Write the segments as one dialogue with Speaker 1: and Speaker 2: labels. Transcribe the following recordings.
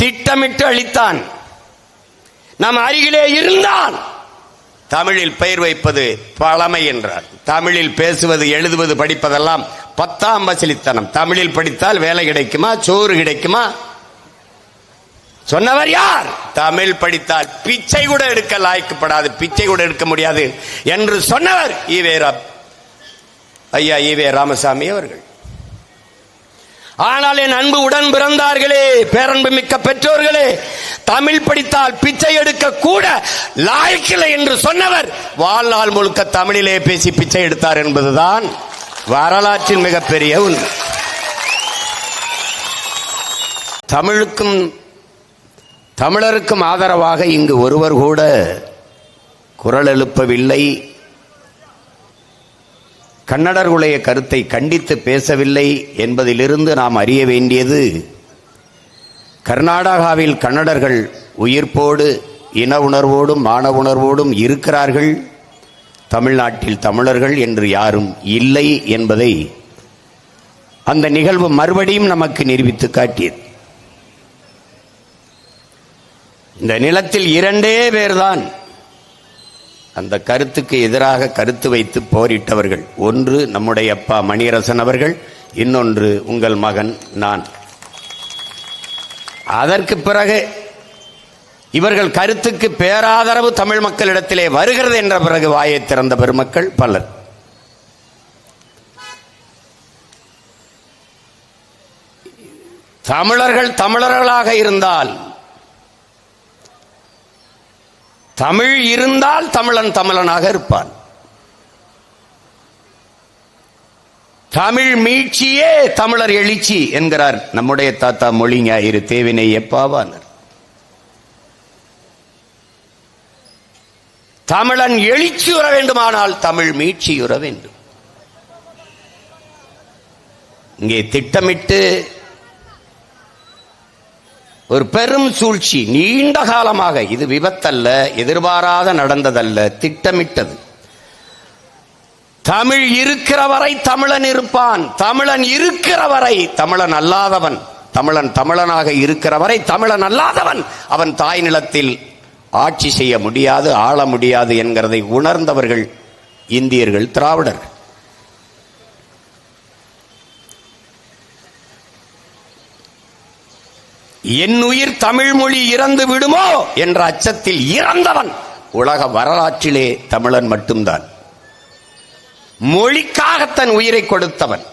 Speaker 1: திட்டமிட்டு அளித்தான் நம் அருகிலே இருந்தான் தமிழில் பெயர் வைப்பது பழமை என்றார் தமிழில் பேசுவது எழுதுவது படிப்பதெல்லாம் பத்தாம் வசலித்தனம் தமிழில் படித்தால் வேலை கிடைக்குமா சோறு கிடைக்குமா சொன்னவர் யார் தமிழ் படித்தால் பிச்சை கூட எடுக்க லாய்க்கப்படாது பிச்சை கூட எடுக்க முடியாது என்று சொன்னவர் ஈவே ஐயா ஈவே ராமசாமி அவர்கள் ஆனால் என் அன்பு உடன் பிறந்தார்களே பேரன்பு மிக்க பெற்றோர்களே தமிழ் படித்தால் பிச்சை எடுக்க கூட லாய்க்கில்லை என்று சொன்னவர் வாழ்நாள் முழுக்க தமிழிலே பேசி பிச்சை எடுத்தார் என்பதுதான் வரலாற்றின் மிகப்பெரிய உண்மை தமிழுக்கும் தமிழருக்கும் ஆதரவாக இங்கு ஒருவர் கூட குரல் எழுப்பவில்லை கன்னடர்களுடைய கருத்தை கண்டித்து பேசவில்லை என்பதிலிருந்து நாம் அறிய வேண்டியது கர்நாடகாவில் கன்னடர்கள் உயிர்ப்போடு இன உணர்வோடும் மான உணர்வோடும் இருக்கிறார்கள் தமிழ்நாட்டில் தமிழர்கள் என்று யாரும் இல்லை என்பதை அந்த நிகழ்வு மறுபடியும் நமக்கு நிரூபித்து காட்டியது இந்த நிலத்தில் இரண்டே பேர்தான் அந்த கருத்துக்கு எதிராக கருத்து வைத்து போரிட்டவர்கள் ஒன்று நம்முடைய அப்பா மணியரசன் அவர்கள் இன்னொன்று உங்கள் மகன் நான் அதற்கு பிறகு இவர்கள் கருத்துக்கு பேராதரவு தமிழ் மக்களிடத்திலே வருகிறது என்ற பிறகு வாயை திறந்த பெருமக்கள் பலர் தமிழர்கள் தமிழர்களாக இருந்தால் தமிழ் இருந்தால் தமிழன் தமிழனாக இருப்பான் தமிழ் மீட்சியே தமிழர் எழுச்சி என்கிறார் நம்முடைய தாத்தா மொழிங்க தேவினை எப்பாவானர் தமிழன் எழுச்சி உற வேண்டுமானால் தமிழ் மீட்சி உற வேண்டும் இங்கே திட்டமிட்டு ஒரு பெரும் சூழ்ச்சி நீண்ட காலமாக இது விபத்தல்ல எதிர்பாராத நடந்ததல்ல திட்டமிட்டது தமிழ் இருக்கிற வரை தமிழன் இருப்பான் தமிழன் இருக்கிற வரை தமிழன் அல்லாதவன் தமிழன் தமிழனாக இருக்கிற வரை தமிழன் அல்லாதவன் அவன் தாய் நிலத்தில் ஆட்சி செய்ய முடியாது ஆள முடியாது என்கிறதை உணர்ந்தவர்கள் இந்தியர்கள் திராவிடர்கள் என் உயிர் தமிழ் மொழி இறந்து விடுமோ என்ற அச்சத்தில் இறந்தவன் உலக வரலாற்றிலே தமிழன் மட்டும்தான் மொழிக்காக தன் உயிரை கொடுத்தவன்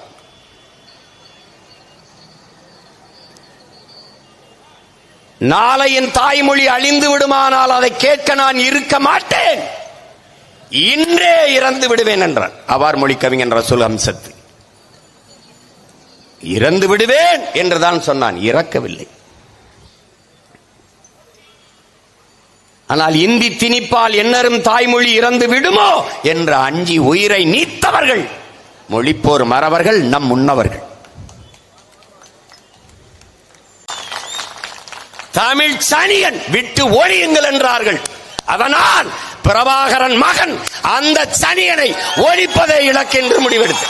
Speaker 1: நாளை என் தாய்மொழி அழிந்து விடுமானால் அதை கேட்க நான் இருக்க மாட்டேன் இன்றே இறந்து விடுவேன் என்றான் அவார் மொழி கவிஞன் ரசூல் அம்சத்து இறந்து விடுவேன் என்றுதான் சொன்னான் இறக்கவில்லை ஆனால் இந்தி திணிப்பால் என்னரும் தாய்மொழி இறந்து விடுமோ என்ற அஞ்சி உயிரை நீத்தவர்கள் மொழிப்போர் மறவர்கள் நம் முன்னவர்கள் தமிழ் சனியன் விட்டு ஒழியுங்கள் என்றார்கள் அதனால் பிரபாகரன் மகன் அந்த சனியனை ஒழிப்பதே இலக்கென்று முடிவெடுத்து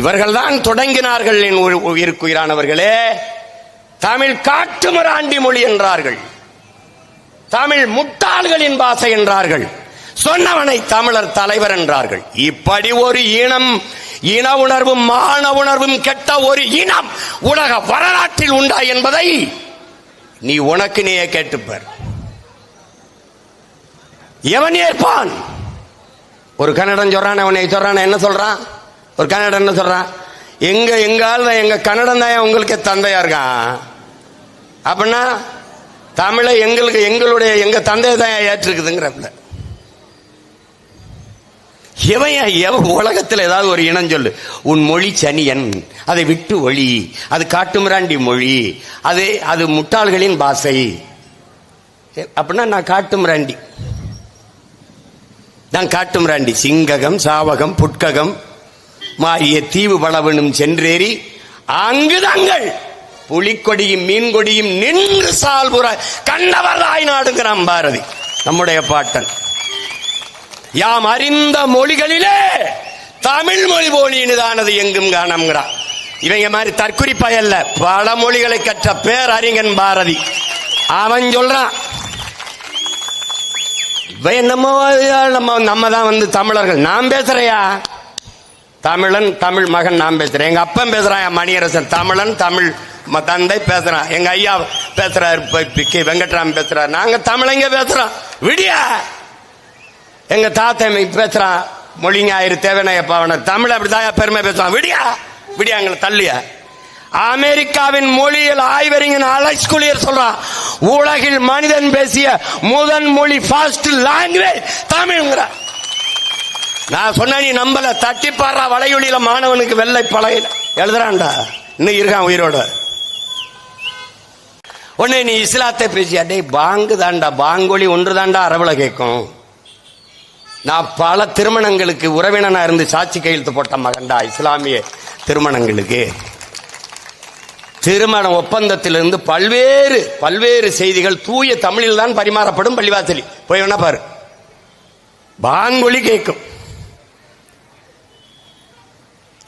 Speaker 1: இவர்கள்தான் தொடங்கினார்கள் என் உயிருக்குயிரானவர்களே தமிழ் காட்டு மொழி என்றார்கள் தமிழ் முட்டாள்களின் பாசை என்றார்கள் சொன்னவனை தமிழர் தலைவர் என்றார்கள் இப்படி ஒரு இனம் இன உணர்வும் மான உணர்வும் கெட்ட ஒரு இனம் உலக வரலாற்றில் உண்டா என்பதை நீ உனக்கு நீயே கேட்டுப்பார் எவன் ஏற்பான் ஒரு கன்னடன் சொல்றான் அவனை சொல்றான் என்ன சொல்றான் ஒரு கன்னடன் என்ன சொல்றான் எங்க எங்க ஆள் தான் எங்க கன்னடம் தான் உங்களுக்கு தந்தையா இருக்கான் அப்படின்னா தமிழை எங்களுக்கு எங்களுடைய எங்க தந்தையை தான் ஏற்றிருக்குதுங்கிறப்பல இவன் எவன் உலகத்தில் ஏதாவது ஒரு இனம் சொல்லு உன் மொழி சனியன் அதை விட்டு ஒளி அது காட்டுமிராண்டி மொழி அது அது முட்டாள்களின் பாசை அப்படின்னா நான் காட்டுமிராண்டி நான் காட்டுமிராண்டி சிங்ககம் சாவகம் புட்ககம் மாறிய தீவு பலவனும் சென்றேறி அங்கு தங்கள் புலிக்கொடியும் மீன்கொடியும் நின்று புற கண்டவர் தாய் நாடுங்கிறான் பாரதி நம்முடைய பாட்டன் யாம் அறிந்த மொழிகளிலே தமிழ் மொழி போலியினுதானது எங்கும் காணம்ங்கிறான் இவங்க மாதிரி தற்குறிப்பா அல்ல பல மொழிகளை கற்ற பேரறிஞன் பாரதி அவன் சொல்றான் என்னமோ நம்ம நம்ம தான் வந்து தமிழர்கள் நான் பேசுறையா தமிழன் தமிழ் மகன் நான் பேசுறேன் எங்க அப்பன் பேசுறான் என் மணியரசன் தமிழன் தமிழ் தந்தை பேசுறான் எங்க ஐயா பேசுறாரு கே வெங்கட்ராம் பேசுறாரு நாங்க தமிழங்க பேசுறோம் விடியா எங்க தாத்தா பேசுறான் மொழிங்க ஆயிரு தேவனையப்பாவன தமிழ் அப்படிதான் பெருமை பேசுவான் விடியா விடியா எங்களை தள்ளியா அமெரிக்காவின் மொழியில் ஆய்வறிஞன் அலெக்ஸ் குளியர் சொல்றான் உலகில் மனிதன் பேசிய முதன் மொழி ஃபாஸ்ட் லாங்குவேஜ் தமிழ்ங்கிறான் நான் சொன்ன நீ நம்பல தட்டிப்பாடுற வளையொலியில மாணவனுக்கு வெள்ளை பழைய எழுதுறான்டா இன்னும் இருக்கான் உயிரோட உன்னை நீ இஸ்லாத்தை பேசியா டே பாங்கு தாண்டா பாங்கொலி ஒன்று தாண்டா அரவில் கேட்கும் நான் பல திருமணங்களுக்கு உறவினனா இருந்து சாட்சி கையெழுத்து போட்ட மகன்டா இஸ்லாமிய திருமணங்களுக்கு திருமண ஒப்பந்தத்திலிருந்து பல்வேறு பல்வேறு செய்திகள் தூய தமிழில் தான் பரிமாறப்படும் பள்ளிவாசலி போய் வேணா பாரு பாங்கொலி கேட்கும்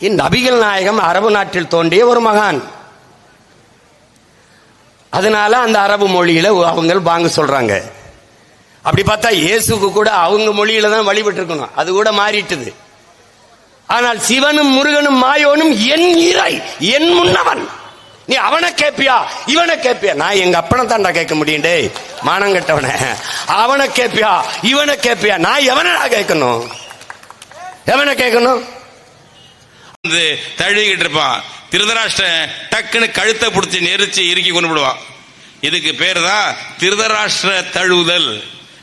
Speaker 1: இந்நபிகள் நாயகம் அரபு நாட்டில் தோன்றிய ஒரு மகான் அதனால அந்த அரபு மொழியில அவங்க பாங்க சொல்றாங்க அப்படி பார்த்தா இயேசுக்கு கூட அவங்க மொழியில தான் வழிபட்டு இருக்கணும் அது கூட மாறிட்டுது ஆனால் சிவனும் முருகனும் மாயோனும் என் இறை என் முன்னவன் நீ அவனை கேப்பியா இவனை கேப்பியா நான் எங்க அப்பனை தாண்டா கேட்க முடியும் டே மானம் கட்டவன அவனை கேப்பியா இவனை கேப்பியா நான் எவனடா கேட்கணும் எவனை கேட்கணும் வந்து தழுவிக்கிட்டு இருப்பான் திருதராஷ்டிர டக்குன்னு கழுத்தை பிடிச்சி நெரிச்சு இறுக்கி கொண்டு விடுவான் இதுக்கு பேர் தான் திருதராஷ்டிர தழுவுதல்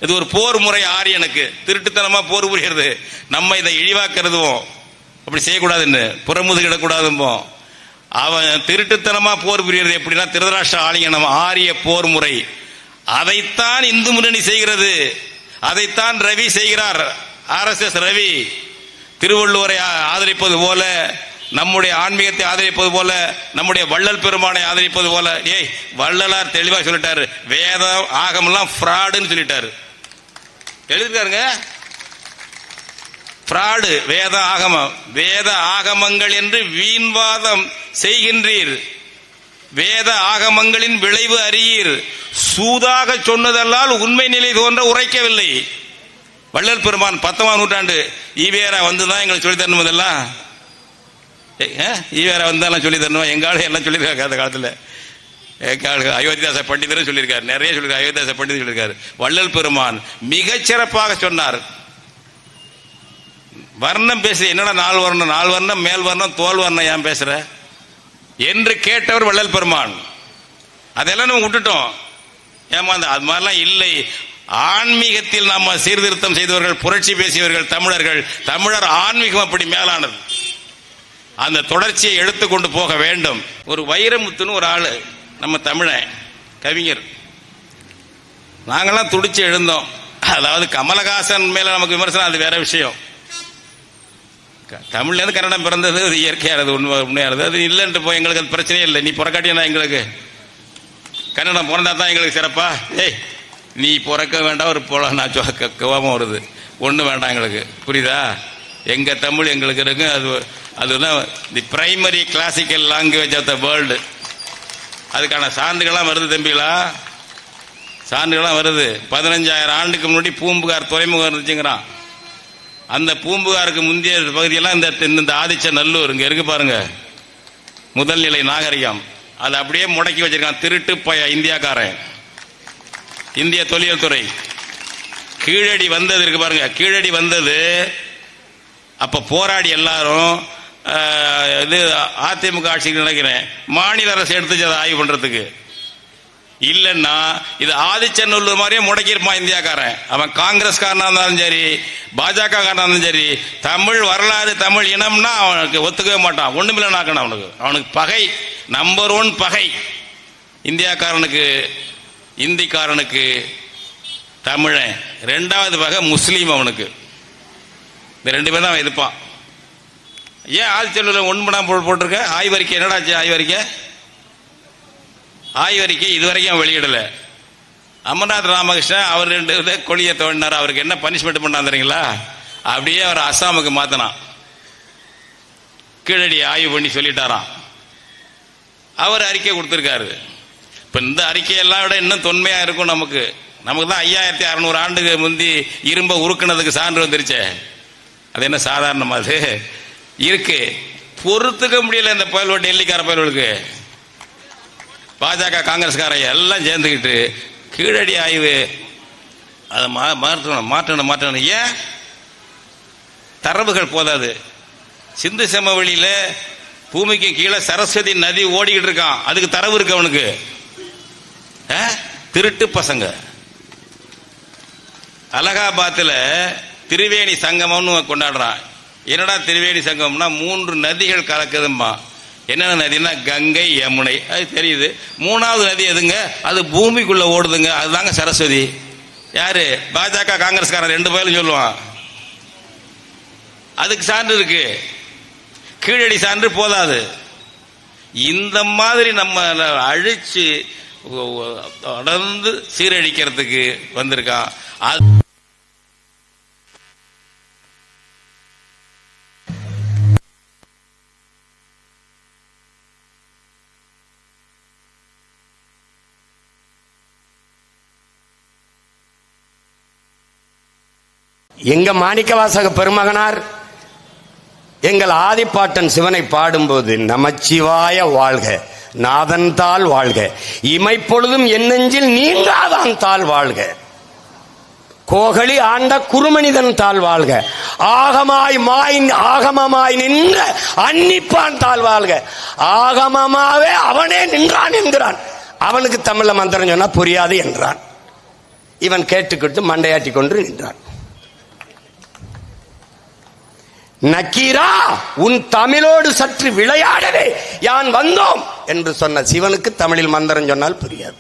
Speaker 1: இது ஒரு போர் முறை ஆரியனுக்கு திருட்டுத்தனமா போர் புரிகிறது நம்ம இதை இழிவாக்கிறதுவோம் அப்படி செய்யக்கூடாதுன்னு புறமுதுகிடக்கூடாதும்போம் அவன் திருட்டுத்தனமா போர் புரிகிறது எப்படின்னா திருதராஷ்டிர ஆலிங்கனம் ஆரிய போர் முறை அதைத்தான் இந்து முன்னணி செய்கிறது அதைத்தான் ரவி செய்கிறார் ஆர் எஸ் எஸ் ரவி திருவள்ளுவரை ஆதரிப்பது போல நம்முடைய ஆன்மீகத்தை ஆதரிப்பது போல நம்முடைய வள்ளல் பெருமானை ஆதரிப்பது போல ஏய் வள்ளலார் தெளிவாக சொல்லிட்டாரு வேதம் ஆகமெல்லாம் ஃப்ராடுன்னு சொல்லிட்டாரு எழுதிருக்காருங்க ஃப்ராடு வேத ஆகமம் வேத ஆகமங்கள் என்று வீண்வாதம் செய்கின்றீர் வேத ஆகமங்களின் விளைவு அறியீர் சூதாக சொன்னதல்லால் உண்மை நிலை தோன்ற உரைக்கவில்லை வள்ளல் பெருமான் பத்தொன்பதாம் நூற்றாண்டு ஈவேரா வந்துதான் எங்களை எங்களுக்கு சொல்லி தரணும் இதெல்லாம் ஈவேரா வந்தாலும் சொல்லி தரணும் எங்கால எல்லாம் சொல்லியிருக்காங்க அந்த காலத்தில் எங்காளுக்கு அயோத்திதாச பண்டிதரும் சொல்லியிருக்காரு நிறைய சொல்லியிருக்காரு அயோத்தியாச பண்டிதர் சொல்லியிருக்காரு வள்ளல் பெருமான் மிகச்சிறப்பாக சொன்னார் வர்ணம் பேசுற என்னடா நாள் வர்ணம் நாள் வர்ணம் மேல் வர்ணம் தோல் வர்ணம் ஏன் பேசுற என்று கேட்டவர் வள்ளல் பெருமான் அதெல்லாம் நம்ம விட்டுட்டோம் ஏமாந்த அது மாதிரிலாம் இல்லை ஆன்மீகத்தில் நாம் சீர்திருத்தம் செய்தவர்கள் புரட்சி பேசியவர்கள் தமிழர்கள் தமிழர் ஆன்மீகம் அப்படி மேலானது அந்த தொடர்ச்சியை எடுத்துக்கொண்டு போக வேண்டும் ஒரு வைரமுத்துன்னு ஒரு ஆள் நம்ம தமிழ கவிஞர் நாங்களாம் துடிச்சு எழுந்தோம் அதாவது கமலஹாசன் மேல நமக்கு விமர்சனம் அது வேற விஷயம் தமிழ்லேருந்து கன்னடம் பிறந்தது அது இயற்கையானது உண்மை உண்மையானது அது இல்லைன்ட்டு போய் எங்களுக்கு அது பிரச்சனையே இல்லை நீ புறக்காட்டியா எங்களுக்கு கன்னடம் பிறந்தா தான் எங்களுக்கு சிறப்பா ஏய் நீ பிறக்க வேண்டாம் ஒரு போல நான் கோபம் வருது ஒன்றும் வேண்டாம் எங்களுக்கு புரியுதா எங்கள் தமிழ் எங்களுக்கு இருக்கு அது அதுதான் the primary classical language of the world அதுக்கான சான்றுகள்லாம் வருது தம்பிகளா சான்றுகள்லாம் வருது பதினஞ்சாயிரம் ஆண்டுக்கு முன்னாடி பூம்புகார் துறைமுகம் இருந்துச்சுங்கிறான் அந்த பூம்புகாருக்கு முந்தைய பகுதியெல்லாம் இந்த இந்த ஆதிச்ச நல்லூர் இங்கே இருக்கு பாருங்க முதல்நிலை நாகரிகம் அதை அப்படியே முடக்கி வச்சிருக்கான் திருட்டு பய இந்தியாக்காரன் இந்திய தொழில் துறை கீழடி வந்தது இருக்கு பாருங்க கீழடி வந்தது அப்ப போராடி எல்லாரும் இது அதிமுக ஆட்சி நினைக்கிறேன் மாநில அரசு எடுத்துச்சு அதை ஆய்வு பண்றதுக்கு இல்லைன்னா இது ஆதிச்சநல்லூர் மாதிரியே முடக்கியிருப்பான் இந்தியாக்காரன் அவன் காங்கிரஸ் காரனா இருந்தாலும் சரி பாஜக காரனா இருந்தாலும் சரி தமிழ் வரலாறு தமிழ் இனம்னா அவனுக்கு ஒத்துக்கவே மாட்டான் ஒண்ணுமில்ல நாக்கணும் அவனுக்கு அவனுக்கு பகை நம்பர் ஒன் பகை இந்தியாக்காரனுக்கு இந்திக்காரனுக்கு தமிழன் ரெண்டாவது வகை முஸ்லீம் அவனுக்கு இந்த ரெண்டு பேரும் தான் இருப்பான் ஏன் ஆதிச்சொல்லில் ஒன்பதாம் பொருள் போட்டிருக்க ஆய்வறிக்கை என்னடாச்சு ஆய்வறிக்கை ஆய்வறிக்கை இதுவரைக்கும் வெளியிடலை அமர்நாத் ராமகிருஷ்ணன் அவர் ரெண்டு கொழியை தோண்டினார் அவருக்கு என்ன பனிஷ்மெண்ட் பண்ணா தெரியுங்களா அப்படியே அவர் அஸ்ஸாமுக்கு மாற்றினான் கீழடி ஆய்வு பண்ணி சொல்லிட்டாராம் அவர் அறிக்கை கொடுத்துருக்காரு இப்போ இந்த அறிக்கையெல்லாம் விட இன்னும் தொன்மையாக இருக்கும் நமக்கு நமக்கு தான் ஐயாயிரத்தி அறநூறு ஆண்டுக்கு முந்தி இரும்பை உருக்குனதுக்கு சான்று வந்துருச்சே அது என்ன சாதாரணமா அது இருக்கு பொறுத்துக்க முடியல இந்த பயல்வ டெல்லிக்கார பயல்களுக்கு பாஜக காங்கிரஸ்காரை எல்லாம் சேர்ந்துக்கிட்டு கீழடி ஆய்வு அதை மா மாற்றணும் மாற்றணும் மாற்றணும் ஏன் தரவுகள் போதாது சிந்து சமவெளியில் பூமிக்கு கீழே சரஸ்வதி நதி ஓடிக்கிட்டு இருக்கான் அதுக்கு தரவு இருக்கு அவனுக்கு திருட்டு பசங்க அலகாபாத்தில் திரிவேணி சங்கமம்னு கொண்டாடுறான் என்னடா திரிவேணி சங்கம்னா மூன்று நதிகள் கலக்குதும்பா என்னென்ன நதினா கங்கை யமுனை அது தெரியுது மூணாவது நதி எதுங்க அது பூமிக்குள்ளே ஓடுதுங்க அதுதாங்க சரஸ்வதி யாரு பாஜக காங்கிரஸ்காரன் ரெண்டு பேரும் சொல்லுவான் அதுக்கு சான்று இருக்கு கீழடி சான்று போதாது இந்த மாதிரி நம்ம அழிச்சு தொடர்ந்து சீரழிக்கிறதுக்கு வந்திருக்கான் எங்க மாணிக்கவாசக பெருமகனார் எங்கள் ஆதிப்பாட்டன் சிவனை பாடும்போது நமச்சிவாய வாழ்க நாதன் தால் வாழ்க இமைப்பொழுதும் என்னெஞ்சில் நீங்காதான் தால் வாழ்க கோகலி ஆண்ட குருமனிதன் தால் வாழ்க ஆகமாய் மாய் ஆகமமாய் நின்ற அன்னிப்பான் தால் வாழ்க ஆகமமாவே அவனே நின்றான் என்கிறான் அவனுக்கு தமிழ மந்திரம் சொன்னா புரியாது என்றான் இவன் கேட்டுக்கிட்டு மண்டையாட்டி கொண்டு நின்றான் நக்கீரா உன் தமிழோடு சற்று விளையாடவே யான் வந்தோம் என்று சொன்ன சிவனுக்கு தமிழில் மந்திரம் சொன்னால் புரியாது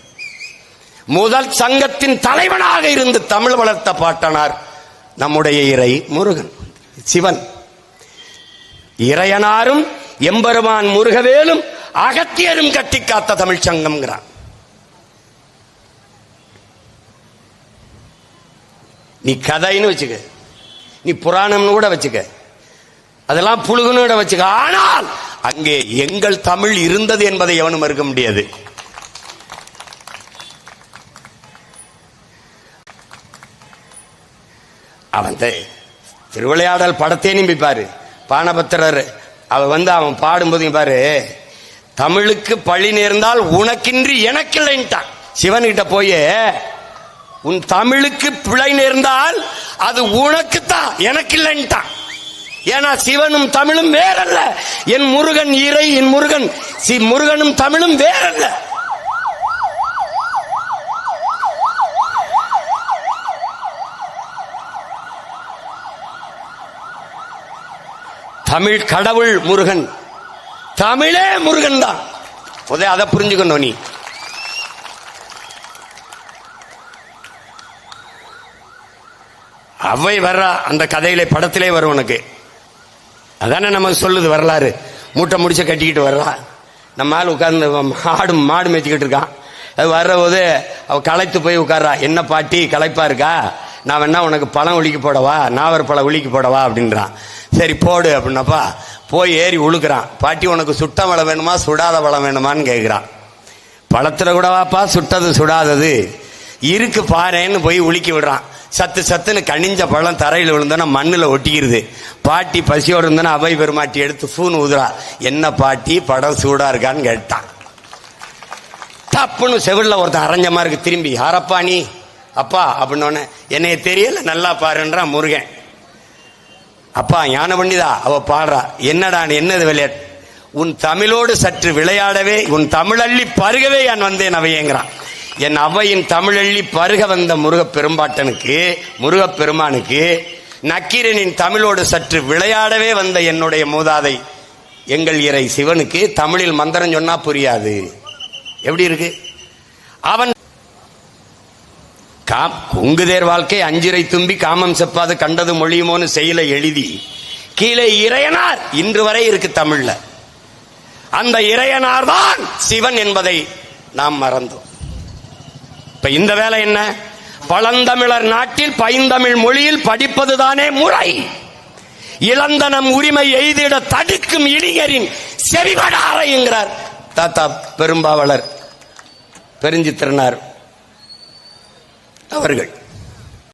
Speaker 1: முதல் சங்கத்தின் தலைவனாக இருந்து தமிழ் வளர்த்த பாட்டனார் நம்முடைய இறை முருகன் சிவன் இறையனாரும் எம்பெருமான் முருகவேலும் அகத்தியரும் கட்டி காத்த தமிழ் சங்கம்ங்கிறான் நீ கதைன்னு வச்சுக்க நீ புராணம்னு கூட வச்சுக்க அதெல்லாம் புழுகுன்னு கூட வச்சுக்க ஆனால் அங்கே எங்கள் தமிழ் இருந்தது என்பதை எவனும் மறுக்க முடியாது அவன் திருவிளையாடல் படத்தே நிம்பிப்பாரு பானபத்திரர் அவன் வந்து அவன் பாடும்போது பாரு தமிழுக்கு பழி நேர்ந்தால் உனக்கின்றி எனக்கில்லைன்ட்டான் சிவன்கிட்ட போய் உன் தமிழுக்கு பிழை நேர்ந்தால் அது உனக்குத்தான் எனக்கில்லைன்ட்டான் ஏன்னா சிவனும் தமிழும் வேறல்ல என் முருகன் இறை என் முருகன் சி முருகனும் தமிழும் வேறல்ல தமிழ் கடவுள் முருகன் தமிழே முருகன் தான் உதய அதை புரிஞ்சுக்கணும் நீ அவ்வை வர்றா அந்த கதையில படத்திலே வரும் உனக்கு அதானே நமக்கு சொல்லுது வரலாறு மூட்டை முடிச்ச கட்டிக்கிட்டு வர்றான் நம்ம ஆள் உட்கார்ந்து மாடு மாடு மேய்ச்சிக்கிட்டு இருக்கான் அது வர்றபோது அவ களைத்து போய் உட்காரா என்ன பாட்டி களைப்பா இருக்கா நான் வேணா உனக்கு பழம் ஒழிக்க போடவா நாவர் பழம் ஒழிக்க போடவா அப்படின்றான் சரி போடு அப்படின்னப்பா போய் ஏறி உழுக்கிறான் பாட்டி உனக்கு சுட்ட வளம் வேணுமா சுடாத வளம் வேணுமான்னு கேட்குறான் பழத்தில் கூடவாப்பா சுட்டது சுடாதது இருக்கு பாருன்னு போய் உலுக்கி விடுறான் சத்து சத்துன்னு கனிஞ்ச பழம் தரையில் விழுந்தோன்னா மண்ணில் ஒட்டிக்கிறது பாட்டி பசியோடு இருந்தோன்னா அவை பெருமாட்டி எடுத்து ஃபூன் ஊதுறா என்ன பாட்டி படம் சூடாக இருக்கான்னு கேட்டான் தப்புன்னு செவிலில் ஒருத்தன் அரைஞ்சமா இருக்கு திரும்பி யாரப்பா நீ அப்பா அப்படின்னோடனே என்னைய தெரியல நல்லா பாருன்றான் முருகன் அப்பா ஞான பண்ணிதா அவ பாடுறா என்னடா என்னது விளையாட்டு உன் தமிழோடு சற்று விளையாடவே உன் தமிழள்ளி பருகவே நான் வந்தேன் அவையேங்கிறான் என் அவையின் தமிழள்ளி பருக வந்த முருகப் பெரும்பாட்டனுக்கு முருகப் பெருமானுக்கு நக்கீரனின் தமிழோடு சற்று விளையாடவே வந்த என்னுடைய மூதாதை எங்கள் இறை சிவனுக்கு தமிழில் மந்திரம் சொன்னா புரியாது எப்படி இருக்கு அவன் கா குங்குதேர் வாழ்க்கை அஞ்சிரை தும்பி காமம் செப்பாது கண்டது மொழியுமோன்னு செயல எழுதி கீழே இறையனார் இன்று வரை இருக்கு தமிழ்ல அந்த இறையனார் தான் சிவன் என்பதை நாம் மறந்தோம் இப்ப இந்த வேலை என்ன பழந்தமிழர் நாட்டில் பைந்தமிழ் மொழியில் படிப்பது தானே முறை இளந்தனம் உரிமை எய்திட தடுக்கும் இளைஞரின் செவிபட என்கிறார் தாத்தா பெரும்பாவலர் பெருஞ்சித்திரனார் அவர்கள்